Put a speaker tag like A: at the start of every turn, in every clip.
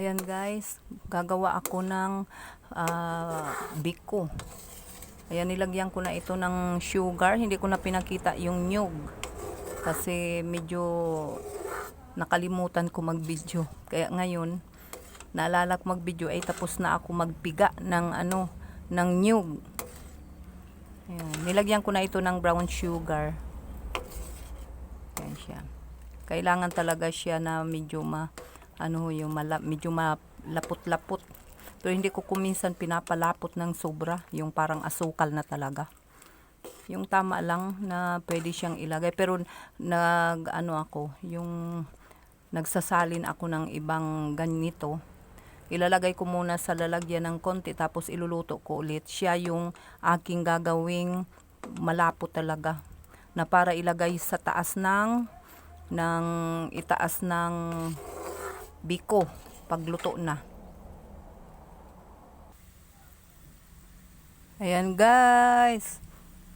A: Ayan guys, gagawa ako ng ah, biko. Ayan, nilagyan ko na ito ng sugar. Hindi ko na pinakita yung nyug. Kasi medyo nakalimutan ko mag-video. Kaya ngayon, naalala ko mag-video ay tapos na ako magpiga ng ano, ng nyug. Ayan, nilagyan ko na ito ng brown sugar. Ayan siya. Kailangan talaga siya na medyo ma ano yung mala, medyo malapot-lapot. Pero hindi ko kuminsan pinapalapot ng sobra, yung parang asukal na talaga. Yung tama lang na pwede siyang ilagay pero nag ano ako, yung nagsasalin ako ng ibang ganito. Ilalagay ko muna sa lalagyan ng konti tapos iluluto ko ulit. Siya yung aking gagawing malapot talaga na para ilagay sa taas ng ng itaas ng biko pagluto na. Ayan guys.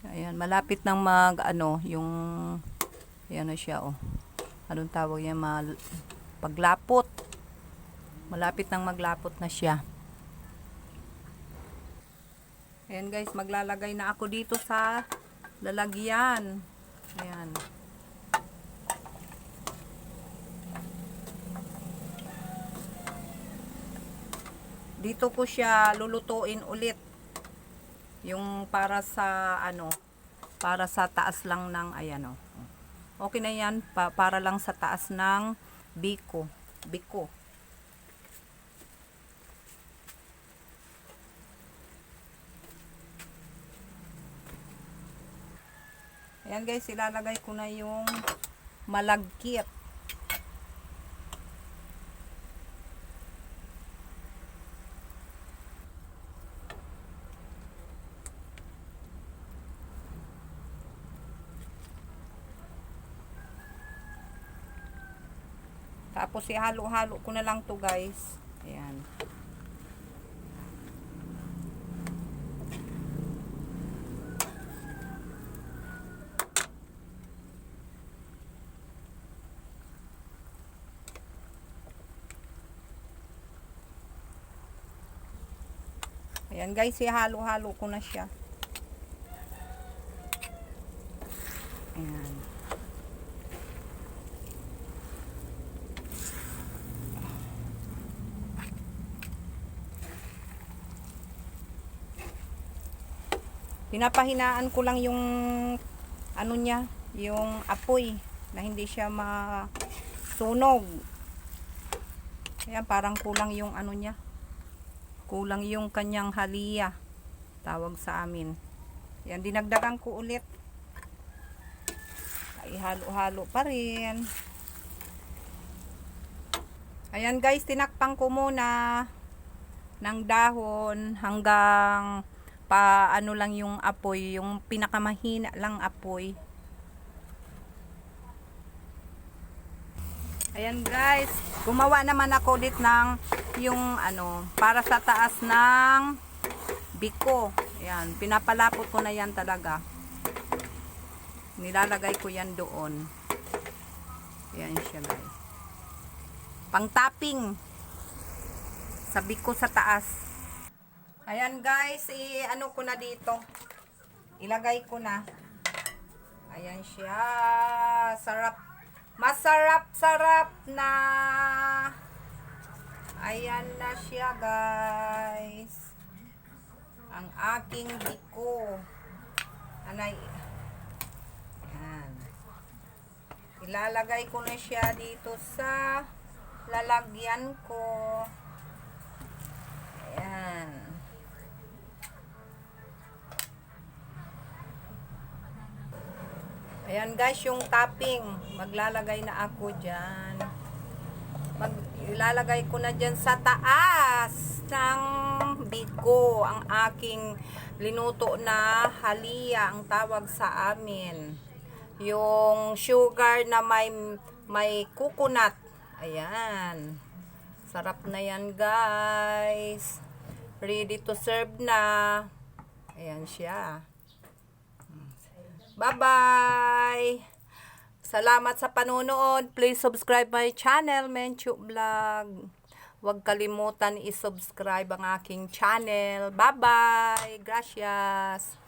A: Ayan, malapit nang mag ano, yung ayan na siya oh. Anong tawag yan? Mal, paglapot. Malapit nang maglapot na siya. Ayan guys, maglalagay na ako dito sa lalagyan. Ayan. Dito ko siya lulutuin ulit. Yung para sa ano, para sa taas lang ng ayan oh. Okay na yan, pa, para lang sa taas ng biko. Biko. Ayan guys, ilalagay ko na yung malagkit. Tapos ihalo-halo ko na lang to guys. Ayan. Ayan guys, ihalo-halo ko na siya. Ayan. Pinapahinaan ko lang yung ano niya, yung apoy na hindi siya masunog. Ayan, parang kulang yung ano niya. Kulang yung kanyang haliya. Tawag sa amin. Yan, dinagdagan ko ulit. Ay, halo-halo pa rin. Ayan guys, tinakpan ko muna ng dahon hanggang pa ano lang yung apoy, yung pinakamahina lang apoy. Ayan guys, gumawa naman ako ulit ng yung ano, para sa taas ng biko. Ayan, pinapalapot ko na yan talaga. Nilalagay ko yan doon. Ayan siya guys. Pang tapping. Sa biko sa taas. Ayan guys, i-ano ko na dito. Ilagay ko na. Ayan siya. Sarap. Masarap-sarap na. Ayan na siya guys. Ang aking biko. Anay. Ayan. Ilalagay ko na siya dito sa lalagyan ko. Ayan guys, yung topping. Maglalagay na ako dyan. Mag, ilalagay ko na dyan sa taas ng biko. Ang aking linuto na halia, ang tawag sa amin. Yung sugar na may, may coconut. Ayan. Sarap na yan guys. Ready to serve na. Ayan siya. Bye-bye! Salamat sa panonood. Please subscribe my channel, Menchu Vlog. Huwag kalimutan i-subscribe ang aking channel. Bye-bye! Gracias!